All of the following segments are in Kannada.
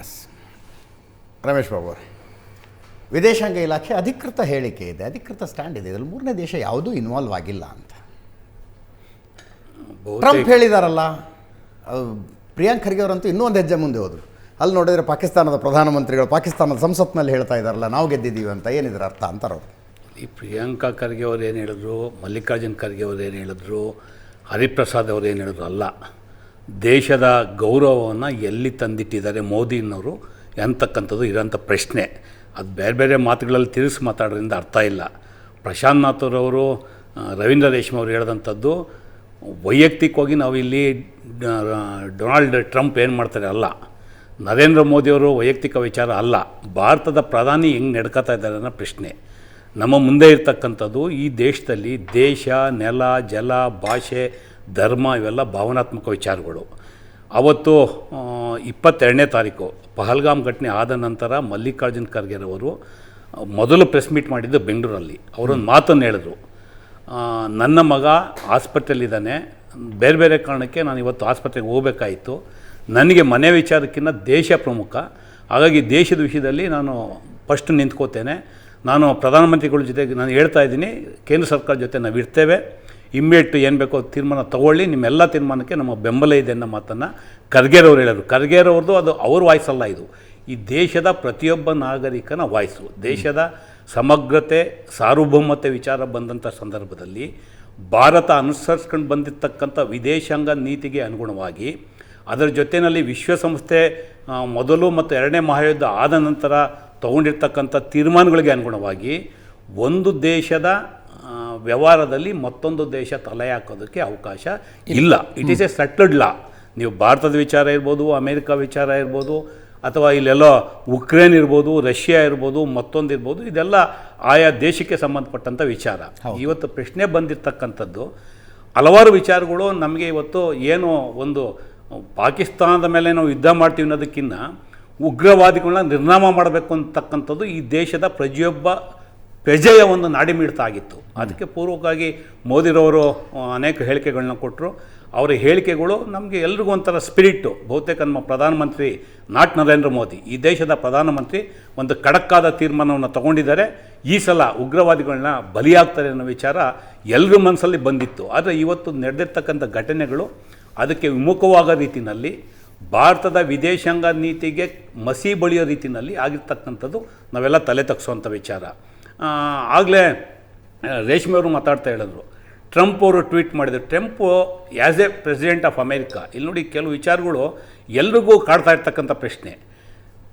ಎಸ್ ರಮೇಶ್ ಬಾಬು ಅವರೇ ವಿದೇಶಾಂಗ ಇಲಾಖೆ ಅಧಿಕೃತ ಹೇಳಿಕೆ ಇದೆ ಅಧಿಕೃತ ಸ್ಟ್ಯಾಂಡ್ ಇದೆ. ಇದರಲ್ಲಿ ಮೂರನೇ ದೇಶ ಯಾವುದೂ ಇನ್ವಾಲ್ವ್ ಆಗಿಲ್ಲ ಅಂತ. ಟ್ರಂಪ್ ಹೇಳಿದಾರಲ್ಲ ಪ್ರಿಯಾಂಕ್ ಖರ್ಗೆ ಅವರಂತೂ ಇನ್ನೂ ಒಂದು ಹೆಜ್ಜೆ ಮುಂದೆ ಹೋದರು. ಅಲ್ಲಿ ನೋಡಿದರೆ ಪಾಕಿಸ್ತಾನದ ಪ್ರಧಾನಮಂತ್ರಿಗಳು ಪಾಕಿಸ್ತಾನದ ಸಂಸತ್ನಲ್ಲಿ ಹೇಳ್ತಾ ಇದ್ದಾರಲ್ಲ ನಾವು ಗೆದ್ದಿದ್ದೀವಿ ಅಂತ ಏನಿದ್ರ ಅರ್ಥ ಅಂತಾರೆ ಅವರು ಈ ಪ್ರಿಯಾಂಕಾ ಖರ್ಗೆ ಅವ್ರು ಏನು ಹೇಳಿದ್ರು ಮಲ್ಲಿಕಾರ್ಜುನ್ ಖರ್ಗೆ ಅವ್ರು ಏನು ಹೇಳಿದ್ರು ಹರಿಪ್ರಸಾದ್ ಅವ್ರು ಏನು ಹೇಳಿದ್ರು ಅಲ್ಲ. ದೇಶದ ಗೌರವವನ್ನು ಎಲ್ಲಿ ತಂದಿಟ್ಟಿದ್ದಾರೆ ಮೋದಿನವರು ಅಂತಕ್ಕಂಥದ್ದು ಇರೋಂಥ ಪ್ರಶ್ನೆ. ಅದು ಬೇರೆ ಬೇರೆ ಮಾತುಗಳಲ್ಲಿ ತಿರುಗಿಸಿ ಮಾತಾಡೋದ್ರಿಂದ ಅರ್ಥ ಇಲ್ಲ. ಪ್ರಶಾಂತ್ ನಾಥ್ರವರು ರವೀಂದ್ರ ರೇಷ್ಮೆ ಅವರು ಹೇಳಿದಂಥದ್ದು ವೈಯಕ್ತಿಕವಾಗಿ ನಾವು ಇಲ್ಲಿ ಡೊನಾಲ್ಡ್ ಟ್ರಂಪ್ ಏನು ಮಾಡ್ತಾರೆ ಅಲ್ಲ. ನರೇಂದ್ರ ಮೋದಿಯವರು ವೈಯಕ್ತಿಕ ವಿಚಾರ ಅಲ್ಲ. ಭಾರತದ ಪ್ರಧಾನಿ ಹೆಂಗೆ ನಡ್ಕೋತಾ ಇದ್ದಾರೆ ಅನ್ನೋ ಪ್ರಶ್ನೆ. ನಮ್ಮ ಮುಂದೆ ಇರ್ತಕ್ಕಂಥದ್ದು ಈ ದೇಶದಲ್ಲಿ ದೇಶ, ನೆಲ, ಜಲ, ಭಾಷೆ ಧರ್ಮ ಇವೆಲ್ಲ ಭಾವನಾತ್ಮಕ ವಿಚಾರಗಳು. ಅವತ್ತು ಇಪ್ಪತ್ತೆರಡನೇ ತಾರೀಕು, ಪಹಲ್ಗಾಮ್ ಘಟನೆ ಆದ ನಂತರ ಮಲ್ಲಿಕಾರ್ಜುನ್ ಖರ್ಗೆರವರು, ಮೊದಲು ಪ್ರೆಸ್ ಮೀಟ್ ಮಾಡಿದ್ದು ಬೆಂಗಳೂರಲ್ಲಿ. ಅವರೊಂದು ಮಾತನ್ನು ಹೇಳಿದ್ರು. ನನ್ನ ಮಗ ಆಸ್ಪತ್ರೆಯಲ್ಲಿದ್ದಾನೆ. ಬೇರೆ ಬೇರೆ ಕಾರಣಕ್ಕೆ ನಾನು ಇವತ್ತು ಆಸ್ಪತ್ರೆಗೆ ಹೋಗಬೇಕಾಯಿತು. ನನಗೆ ಮನೆ ವಿಚಾರಕ್ಕಿಂತ ದೇಶ ಪ್ರಮುಖ. ಹಾಗಾಗಿ ದೇಶದ ವಿಷಯದಲ್ಲಿ ನಾನು ಫಸ್ಟ್ ನಿಂತ್ಕೋತೇನೆ. ನಾನು ಪ್ರಧಾನಮಂತ್ರಿಗಳ ಜೊತೆಗೆ ನಾನು ಹೇಳ್ತಾ ಇದ್ದೀನಿ, ಕೇಂದ್ರ ಸರ್ಕಾರ ಜೊತೆ ನಾವು ಇರ್ತೇವೆ ಇಮ್ಮಿಡಿಯೇಟ್ ಏನು ಬೇಕೋ ತೀರ್ಮಾನ ತಗೊಳ್ಳಿ, ನಿಮ್ಮೆಲ್ಲ ತೀರ್ಮಾನಕ್ಕೆ ನಮ್ಮ ಬೆಂಬಲ ಇದೆ ಅನ್ನೋ ಮಾತನ್ನು ಖರ್ಗೆರವ್ರು ಹೇಳಿದ್ರು. ಖರ್ಗೆರವ್ರದ್ದು ಅದು ಅವ್ರ ಅಲ್ಲ ಇದು. ಈ ದೇಶದ ಪ್ರತಿಯೊಬ್ಬ ನಾಗರಿಕನ ವಾಯ್ಸು. ದೇಶದ ಸಮಗ್ರತೆ, ಸಾರ್ವಭೌಮತೆ ವಿಚಾರ ಬಂದಂಥ ಸಂದರ್ಭದಲ್ಲಿ ಭಾರತ ಅನುಸರಿಸ್ಕೊಂಡು ಬಂದಿರತಕ್ಕಂಥ ವಿದೇಶಾಂಗ ನೀತಿಗೆ ಅನುಗುಣವಾಗಿ ಅದರ ಜೊತೆಯಲ್ಲಿ ವಿಶ್ವಸಂಸ್ಥೆ ಮೊದಲು ಮತ್ತು ಎರಡನೇ ಮಹಾಯುದ್ಧ ಆದ ನಂತರ ತಗೊಂಡಿರ್ತಕ್ಕಂಥ ತೀರ್ಮಾನಗಳಿಗೆ ಅನುಗುಣವಾಗಿ ಒಂದು ದೇಶದ ವ್ಯವಹಾರದಲ್ಲಿ ಮತ್ತೊಂದು ದೇಶ ತಲೆ ಹಾಕೋದಕ್ಕೆ ಅವಕಾಶ ಇಲ್ಲ. It is a settled law ನೀವು ಭಾರತದ ವಿಚಾರ ಇರ್ಬೋದು ಅಮೇರಿಕ ವಿಚಾರ ಇರ್ಬೋದು ಅಥವಾ ಇಲ್ಲೆಲ್ಲೋ ಉಕ್ರೇನ್ ಇರ್ಬೋದು ರಷ್ಯಾ ಇರ್ಬೋದು ಮತ್ತೊಂದು ಇರ್ಬೋದು ಇದೆಲ್ಲ ಆಯಾ ದೇಶಕ್ಕೆ ಸಂಬಂಧಪಟ್ಟಂಥ ವಿಚಾರ. ಇವತ್ತು ಪ್ರಶ್ನೆ ಬಂದಿರತಕ್ಕಂಥದ್ದು ಹಲವಾರು ವಿಚಾರಗಳು ನಮಗೆ ಇವತ್ತು ಏನು ಒಂದು ಪಾಕಿಸ್ತಾನದ ಮೇಲೆ ನಾವು ಯುದ್ಧ ಮಾಡ್ತೀವಿ ಅನ್ನೋದಕ್ಕಿಂತ ಉಗ್ರವಾದಿಗಳನ್ನ ನಿರ್ನಾಮ ಮಾಡಬೇಕು ಅಂತಕ್ಕಂಥದ್ದು ಈ ದೇಶದ ಪ್ರತಿಯೊಬ್ಬ ಪ್ರಜೆಯ ಒಂದು ನಾಡಿಮಿಡಿತ ಆಗಿತ್ತು ಅದಕ್ಕೆ ಪೂರ್ವಕ್ಕಾಗಿ ಮೋದಿರವರು ಅನೇಕ ಹೇಳಿಕೆಗಳನ್ನ ಕೊಟ್ಟರು ಅವರ ಹೇಳಿಕೆಗಳು ನಮಗೆ ಎಲ್ರಿಗೂ ಒಂಥರ ಸ್ಪಿರಿಟ್ಟು ಬಹುತೇಕ ನಮ್ಮ ಪ್ರಧಾನಮಂತ್ರಿ ನಾಟ್ ನರೇಂದ್ರ ಮೋದಿ, ಈ ದೇಶದ ಪ್ರಧಾನಮಂತ್ರಿ ಒಂದು ಕಡಕ್ಕಾದ ತೀರ್ಮಾನವನ್ನು ತಗೊಂಡಿದ್ದಾರೆ. ಈ ಸಲ ಉಗ್ರವಾದಿಗಳನ್ನ ಬಲಿಯಾಗ್ತಾರೆ ಅನ್ನೋ ವಿಚಾರ ಎಲ್ಲರ ಮನಸ್ಸಲ್ಲಿ ಬಂದಿತ್ತು. ಆದರೆ ಇವತ್ತು ನಡೆದಿರ್ತಕ್ಕಂಥ ಘಟನೆಗಳು ಅದಕ್ಕೆ ವಿಮುಖವಾಗೋ ರೀತಿಯಲ್ಲಿ ಭಾರತದ ವಿದೇಶಾಂಗ ನೀತಿಗೆ ಮಸಿ ಬಳಿಯೋ ರೀತಿಯಲ್ಲಿ ಆಗಿರ್ತಕ್ಕಂಥದ್ದು ನಾವೆಲ್ಲ ತಲೆ ತಗ್ಸುವಂಥ ವಿಚಾರ. ಆಗಲೇ ರೇಷ್ಮೆ ಅವರು ಮಾತಾಡ್ತಾ ಹೇಳಿದ್ರು. ಟ್ರಂಪ್ ಅವರು ಟ್ವೀಟ್ ಮಾಡಿದರು. Trump as a president of America ಇಲ್ಲಿ ನೋಡಿ ಕೆಲವು ವಿಚಾರಗಳು ಎಲ್ರಿಗೂ ಕಾಡ್ತಾ ಇರ್ತಕ್ಕಂಥ ಪ್ರಶ್ನೆ.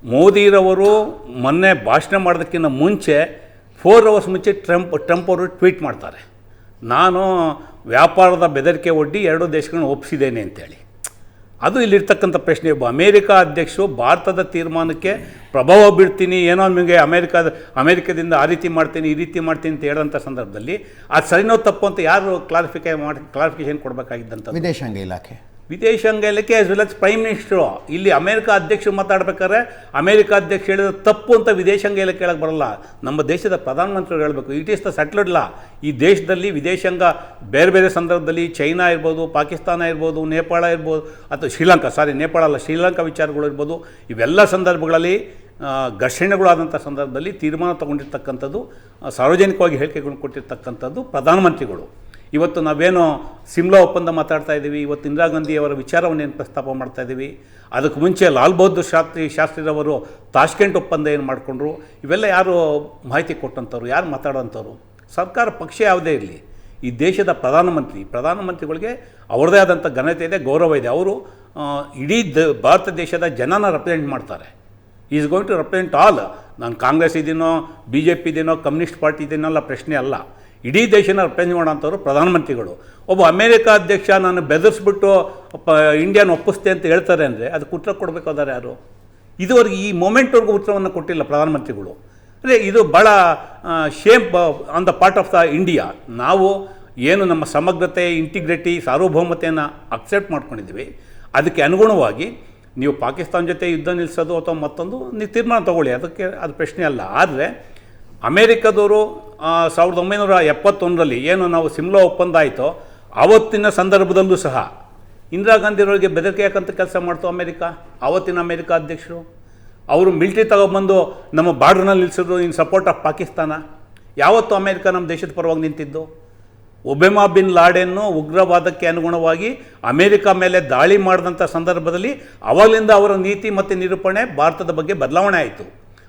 ಮೋದಿರವರು ಮೊನ್ನೆ ಭಾಷಣ ಮಾಡೋದಕ್ಕಿಂತ ಮುಂಚೆ ಫೋರ್ ಅವರ್ಸ್ ಮುಂಚೆ ಟ್ರಂಪ್ ಟ್ರಂಪ್ ಅವರು ಟ್ವೀಟ್ ಮಾಡ್ತಾರೆ. ನಾನು ವ್ಯಾಪಾರದ ಬೆದರಿಕೆ ಒಡ್ಡಿ ಎರಡು ದೇಶಗಳನ್ನ ಒಪ್ಪಿಸಿದ್ದೇನೆ ಅಂತೇಳಿ. ಅದು ಇಲ್ಲಿರ್ತಕ್ಕಂಥ ಪ್ರಶ್ನೆ. ಒಬ್ಬ ಅಮೇರಿಕಾ ಅಧ್ಯಕ್ಷರು ಭಾರತದ ತೀರ್ಮಾನಕ್ಕೆ ಪ್ರಭಾವ ಬೀಳ್ತೀನಿ ಏನೋ ನಿಮಗೆ ಅಮೇರಿಕಾದ, ಅಮೇರಿಕದಿಂದ ಆ ರೀತಿ ಮಾಡ್ತೀನಿ, ಈ ರೀತಿ ಮಾಡ್ತೀನಿ ಅಂತ ಹೇಳೋಂಥ ಸಂದರ್ಭದಲ್ಲಿ, ಅದು ಸರಿನೋ ತಪ್ಪು ಅಂತ ಯಾರು ಕ್ಲಾರಿಫಿಕೇ ಮಾಡಿ ಕ್ಲಾರಿಫಿಕೇಶನ್ ಕೊಡಬೇಕಾಗಿದ್ದಂಥ ವಿದೇಶಾಂಗ ಇಲಾಖೆ. ವಿದೇಶಾಂಗ ಇಲಾಖೆ as well as prime minister. ಇಲ್ಲಿ ಅಮೇರಿಕ ಅಧ್ಯಕ್ಷರು ಮಾತಾಡ್ಬೇಕಾದ್ರೆ, ಅಮೇರಿಕ ಅಧ್ಯಕ್ಷ ಹೇಳಿದ ತಪ್ಪು ಅಂತ ವಿದೇಶಾಂಗ ಇಲಾಖೆ ಹೇಳಕ್ಕೆ ಬರಲ್ಲ. ನಮ್ಮ ದೇಶದ ಪ್ರಧಾನಮಂತ್ರಿಗಳು ಹೇಳಬೇಕು it is the settled law ಈ ದೇಶದಲ್ಲಿ ವಿದೇಶಾಂಗ ಬೇರೆ ಬೇರೆ ಸಂದರ್ಭದಲ್ಲಿ ಚೈನಾ ಇರ್ಬೋದು, ಪಾಕಿಸ್ತಾನ ಇರ್ಬೋದು, ನೇಪಾಳ ಇರ್ಬೋದು, ಅಥವಾ ಶ್ರೀಲಂಕಾ ಸಾರಿ ನೇಪಾಳ ಅಲ್ಲ, ಶ್ರೀಲಂಕಾ ವಿಚಾರಗಳು ಇರ್ಬೋದು, ಇವೆಲ್ಲ ಸಂದರ್ಭಗಳಲ್ಲಿ ಘರ್ಷಣೆಗಳಾದಂಥ ಸಂದರ್ಭದಲ್ಲಿ ತೀರ್ಮಾನ ತಗೊಂಡಿರ್ತಕ್ಕಂಥದ್ದು ಸಾರ್ವಜನಿಕವಾಗಿ ಹೇಳಿಕೆಗಳನ್ನು ಕೊಟ್ಟಿರ್ತಕ್ಕಂಥದ್ದು ಪ್ರಧಾನಮಂತ್ರಿಗಳು. ಇವತ್ತು ನಾವೇನು ಸಿಮ್ಲಾ ಒಪ್ಪಂದ ಮಾತಾಡ್ತಾ ಇದ್ದೀವಿ, ಇವತ್ತು ಇಂದಿರಾ ಗಾಂಧಿಯವರ ವಿಚಾರವನ್ನು ಏನು ಪ್ರಸ್ತಾಪ ಮಾಡ್ತಾ ಇದ್ದೀವಿ. ಅದಕ್ಕೆ ಮುಂಚೆ ಲಾಲ್ ಬಹದ್ದೂರ್ ಶಾಸ್ತ್ರಿ, ಶಾಸ್ತ್ರಿರವರು ತಾಷ್ಕೆಂಟ್ ಒಪ್ಪಂದ ಏನು ಮಾಡಿಕೊಂಡ್ರು? ಇವೆಲ್ಲ ಯಾರು ಮಾಹಿತಿ ಕೊಟ್ಟಂಥವ್ರು, ಯಾರು ಮಾತಾಡೋಂಥವ್ರು? ಸರ್ಕಾರ ಪಕ್ಷ ಯಾವುದೇ ಇರಲಿ, ಈ ದೇಶದ ಪ್ರಧಾನಮಂತ್ರಿ, ಪ್ರಧಾನಮಂತ್ರಿಗಳಿಗೆ ಅವ್ರದ್ದೇ ಆದಂಥ ಘನತೆ ಇದೆ, ಗೌರವ ಇದೆ. ಅವರು ಇಡೀ ದ, ಭಾರತ ದೇಶದ ಜನನ ರೆಪ್ರೆಸೆಂಟ್ ಮಾಡ್ತಾರೆ. Is going to represent all ನಾನು ಕಾಂಗ್ರೆಸ್ ಇದೀನೋ ಬಿ ಜೆ ಪಿ ಇದೀನೋ ಕಮ್ಯುನಿಸ್ಟ್ ಪಾರ್ಟಿ ಇದೀನಲ್ಲ ಪ್ರಶ್ನೆ ಅಲ್ಲ. ಇಡೀ ದೇಶನ ರೆಪ್ರೆಸೆಂಟ್ ಮಾಡೋಂಥವ್ರು ಪ್ರಧಾನಮಂತ್ರಿಗಳು. ಒಬ್ಬ ಅಮೇರಿಕ ಅಧ್ಯಕ್ಷ ನಾನು ಬೆದರಿಸ್ಬಿಟ್ಟು ಪ ಇಂಡಿಯಾನ ಒಪ್ಪಿಸ್ತೆ ಅಂತ ಹೇಳ್ತಾರೆ ಅಂದರೆ ಅದಕ್ಕೆ ಉತ್ತರ ಕೊಡಬೇಕಾದ್ರೆ ಯಾರು? ಇದುವರೆಗೆ ಈ ಮೂಮೆಂಟ್ವರೆಗೂ ಉತ್ತರವನ್ನು ಕೊಟ್ಟಿಲ್ಲ ಪ್ರಧಾನಮಂತ್ರಿಗಳು. ಅಂದರೆ ಇದು ಭಾಳ shame on the part of the India ನಾವು ಏನು ನಮ್ಮ ಸಮಗ್ರತೆ ಇಂಟಿಗ್ರಿಟಿ ಸಾರ್ವಭೌಮತೆಯನ್ನು ಅಕ್ಸೆಪ್ಟ್ ಮಾಡ್ಕೊಂಡಿದ್ದೀವಿ. ಅದಕ್ಕೆ ಅನುಗುಣವಾಗಿ ನೀವು ಪಾಕಿಸ್ತಾನ ಜೊತೆ ಯುದ್ಧ ನಿಲ್ಲಿಸೋದು ಅಥವಾ ಮತ್ತೊಂದು, ನೀವು ತೀರ್ಮಾನ ತಗೊಳ್ಳಿ. ಅದಕ್ಕೆ ಅದು ಪ್ರಶ್ನೆ ಅಲ್ಲ. ಆದರೆ ಅಮೇರಿಕದವರು ಸಾವಿರದ ಒಂಬೈನೂರ ಎಪ್ಪತ್ತೊಂದರಲ್ಲಿ ಏನು ನಾವು ಸಿಮ್ಲಾ ಒಪ್ಪಂದ ಆಯಿತೋ ಆವತ್ತಿನ ಸಂದರ್ಭದಲ್ಲೂ ಸಹ ಇಂದಿರಾ ಗಾಂಧಿಯವರಿಗೆ ಬೆದರಿಕೆ ಯಾಕಂತ ಕೆಲಸ ಮಾಡ್ತು ಅಮೇರಿಕ? ಆವತ್ತಿನ ಅಮೇರಿಕ ಅಧ್ಯಕ್ಷರು? ಅವರು ಮಿಲ್ಟ್ರಿ ತಗೊಬಂದು ನಮ್ಮ ಬಾರ್ಡ್ರ್ನಲ್ಲಿ ನಿಲ್ಲಿಸಿದ್ರು ಇನ್ ಸಪೋರ್ಟ್ ಆಫ್ ಪಾಕಿಸ್ತಾನ. ಯಾವತ್ತು ಅಮೇರಿಕ ನಮ್ಮ ದೇಶದ ಪರವಾಗಿ ನಿಂತಿದ್ದು. ಒಬೆಮಾ ಬಿನ್ ಲಾಡೆನ್ನು ಉಗ್ರವಾದಕ್ಕೆ ಅನುಗುಣವಾಗಿ ಅಮೇರಿಕ ಮೇಲೆ ದಾಳಿ ಮಾಡಿದಂಥ ಸಂದರ್ಭದಲ್ಲಿ ಅವಾಗಲಿಂದ ಅವರ ನೀತಿ ಮತ್ತು ನಿರೂಪಣೆ ಭಾರತದ ಬಗ್ಗೆ ಬದಲಾವಣೆ ಆಯಿತು.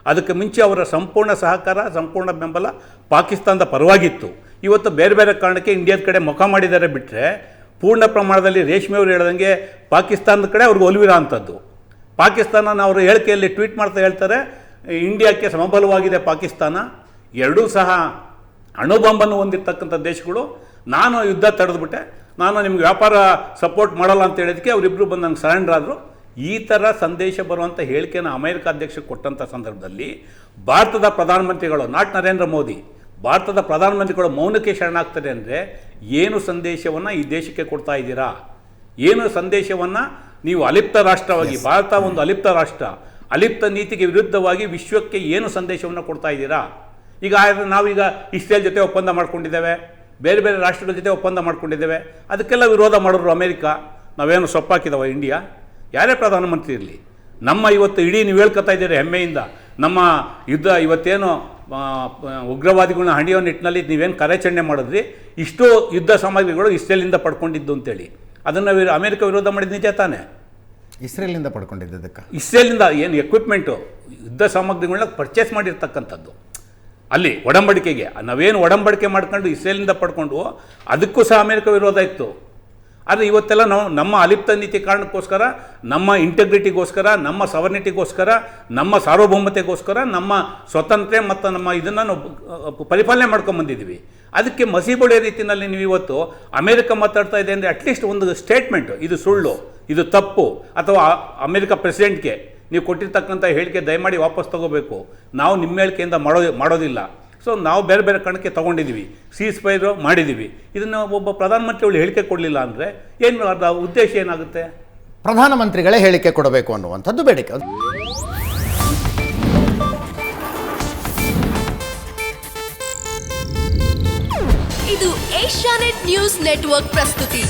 ಅದಕ್ಕೆ ಮುಂಚೆ ಅವರ ಸಂಪೂರ್ಣ ಸಹಕಾರ, ಸಂಪೂರ್ಣ ಬೆಂಬಲ ಪಾಕಿಸ್ತಾನದ ಪರವಾಗಿತ್ತು. ಇವತ್ತು ಬೇರೆ ಬೇರೆ ಕಾರಣಕ್ಕೆ ಇಂಡಿಯಾದ ಕಡೆ ಮುಖ ಮಾಡಿದ್ದಾರೆ ಬಿಟ್ಟರೆ ಪೂರ್ಣ ಪ್ರಮಾಣದಲ್ಲಿ ರೇಷ್ಮೆ ಅವರು ಹೇಳ್ದಂಗೆ ಪಾಕಿಸ್ತಾನದ ಕಡೆ ಅವ್ರಿಗೆ ಒಲಿವಿರೋ ಅಂಥದ್ದು. ಪಾಕಿಸ್ತಾನ ಅವರ ಹೇಳಿಕೆಯಲ್ಲಿ ಟ್ವೀಟ್ ಮಾಡ್ತಾ ಹೇಳ್ತಾರೆ, ಇಂಡಿಯಾಕ್ಕೆ ಸಮಬಲವಾಗಿದೆ ಪಾಕಿಸ್ತಾನ. ಎರಡೂ ಸಹ ಅಣುಬಾಂಬನ್ನು ಹೊಂದಿರತಕ್ಕಂಥ ದೇಶಗಳು. ನಾನು ಯುದ್ಧ ತಡೆದ್ಬಿಟ್ಟೆ. ನಾನು ನಿಮ್ಗೆ ವ್ಯಾಪಾರ ಸಪೋರ್ಟ್ ಮಾಡಲ್ಲ ಅಂತ ಹೇಳಿದಕ್ಕೆ ಅವರಿಬ್ಬರು ಬಂದು ನಂಗೆ ಸರೆಂಡರ್ ಆದರು. ಈ ಥರ ಸಂದೇಶ ಬರುವಂಥ ಹೇಳಿಕೆನ ಅಮೆರಿಕ ಅಧ್ಯಕ್ಷ ಕೊಟ್ಟಂಥ ಸಂದರ್ಭದಲ್ಲಿ ಭಾರತದ ಪ್ರಧಾನಮಂತ್ರಿಗಳು ನಾಟ್ ನರೇಂದ್ರ ಮೋದಿ ಭಾರತದ ಪ್ರಧಾನಮಂತ್ರಿಗಳು ಮೌನಕ್ಕೆ ಶರಣಾಗ್ತಾರೆ ಅಂದರೆ ಏನು ಸಂದೇಶವನ್ನು ಈ ದೇಶಕ್ಕೆ ಕೊಡ್ತಾ ಇದ್ದೀರಾ? ಏನು ಸಂದೇಶವನ್ನು ನೀವು ಅಲಿಪ್ತ ರಾಷ್ಟ್ರವಾಗಿ ಭಾರತ ಒಂದು ಅಲಿಪ್ತ ರಾಷ್ಟ್ರ ಅಲಿಪ್ತ ನೀತಿಗೆ ವಿರುದ್ಧವಾಗಿ ವಿಶ್ವಕ್ಕೆ ಏನು ಸಂದೇಶವನ್ನು ಕೊಡ್ತಾ ಇದ್ದೀರಾ? ಈಗ ಆದರೆ ನಾವೀಗ ಇಸ್ರೇಲ್ ಜೊತೆ ಒಪ್ಪಂದ ಮಾಡ್ಕೊಂಡಿದ್ದೇವೆ ಬೇರೆ ಬೇರೆ ರಾಷ್ಟ್ರಗಳ ಜೊತೆ ಒಪ್ಪಂದ ಮಾಡ್ಕೊಂಡಿದ್ದೇವೆ ಅದಕ್ಕೆಲ್ಲ ವಿರೋಧ ಮಾಡಿದ್ರು ಅಮೇರಿಕಾ ನಾವೇನು ಸೊಪ್ಪಾಕಿದವ ಇಂಡಿಯಾ? ಯಾರೇ ಪ್ರಧಾನಮಂತ್ರಿ ಇರಲಿ ನಮ್ಮ ಇವತ್ತು ಇಡೀ ನೀವು ಹೇಳ್ಕೊತಾ ಇದ್ದೀರಿ ಹೆಮ್ಮೆಯಿಂದ ನಮ್ಮ ಯುದ್ಧ ಇವತ್ತೇನು ಉಗ್ರವಾದಿಗಳನ್ನ ಹಣಿಯೋ ನಿಟ್ಟಿನಲ್ಲಿ ನೀವೇನು ಕಾರ್ಯಾಚರಣೆ ಮಾಡಿದ್ರಿ ಇಷ್ಟು ಯುದ್ಧ ಸಾಮಗ್ರಿಗಳು ಇಸ್ರೇಲಿಂದ ಪಡ್ಕೊಂಡಿದ್ದು ಅಂತೇಳಿ. ಅದನ್ನು ವಿರೋ ಅಮೇರಿಕ ವಿರೋಧ ಮಾಡಿದ ನಿಜ ತಾನೇ? ಇಸ್ರೇಲಿಂದ ಪಡ್ಕೊಂಡಿದ್ದಕ್ಕೆ ಇಸ್ರೇಲಿಂದ ಏನು ಎಕ್ವಿಪ್ಮೆಂಟು ಯುದ್ಧ ಸಾಮಗ್ರಿಗಳನ್ನ ಪರ್ಚೇಸ್ ಮಾಡಿರ್ತಕ್ಕಂಥದ್ದು. ಅಲ್ಲಿ ಒಡಂಬಡಿಕೆಗೆ ನಾವೇನು ಒಡಂಬಡಿಕೆ ಮಾಡ್ಕೊಂಡು ಇಸ್ರೇಲಿಂದ ಪಡ್ಕೊಂಡು ಅದಕ್ಕೂ ಸಹ ಅಮೇರಿಕ ವಿರೋಧ ಇತ್ತು. ಆದರೆ ಇವತ್ತೆಲ್ಲ ನಾವು ನಮ್ಮ ಅಲಿಪ್ತ ನೀತಿ ಕಾರಣಕ್ಕೋಸ್ಕರ, ನಮ್ಮ ಇಂಟೆಗ್ರಿಟಿಗೋಸ್ಕರ ನಮ್ಮ ಸವರ್ನಿಟಿಗೋಸ್ಕರ ನಮ್ಮ ಸಾರ್ವಭೌಮತೆಗೋಸ್ಕರ, ನಮ್ಮ ಸ್ವತಂತ್ರ ಮತ್ತು ನಮ್ಮ ಇದನ್ನು ನಾವು ಪರಿಪಾಲನೆ ಮಾಡ್ಕೊಂಬಂದಿದ್ದೀವಿ ಅದಕ್ಕೆ ಮಸಿ ಬಳಿಯೋ ರೀತಿಯಲ್ಲಿ ನೀವು ಇವತ್ತು ಅಮೇರಿಕ ಮಾತಾಡ್ತಾ ಇದೆ ಅಂದರೆ ಅಟ್ಲೀಸ್ಟ್ ಒಂದು ಸ್ಟೇಟ್ಮೆಂಟ್ ಇದು ಸುಳ್ಳು, ಇದು ತಪ್ಪು. ಅಥವಾ ಅಮೇರಿಕ ಪ್ರೆಸಿಡೆಂಟ್ಗೆ ನೀವು ಕೊಟ್ಟಿರ್ತಕ್ಕಂಥ ಹೇಳಿಕೆ ದಯಮಾಡಿ ವಾಪಸ್ ತಗೋಬೇಕು. ನಾವು ನಿಮ್ಮ ಹೇಳಿಕೆಯಿಂದ ಮಾಡೋ, ಮಾಡೋದಿಲ್ಲ. ಸೊ ನಾವು ಬೇರೆ ಬೇರೆ ಕಣಕ್ಕೆ ತೊಗೊಂಡಿದ್ದೀವಿ. ಸೀಸ್ ಫೈರ್ ಮಾಡಿದ್ದೀವಿ. ಇದನ್ನು ಒಬ್ಬ ಪ್ರಧಾನಮಂತ್ರಿಗಳು ಹೇಳಿಕೆ ಕೊಡಲಿಲ್ಲ ಅಂದರೆ ಏನು ಅದರ ಉದ್ದೇಶ ಏನಾಗುತ್ತೆ? ಪ್ರಧಾನಮಂತ್ರಿಗಳೇ ಹೇಳಿಕೆ ಕೊಡಬೇಕು ಅನ್ನುವಂಥದ್ದು ಬೇಡಿಕೆ. ಇದು ಏಷ್ಯಾನೆಟ್ ನ್ಯೂಸ್ ನೆಟ್ವರ್ಕ್ ಪ್ರಸ್ತುತಿ.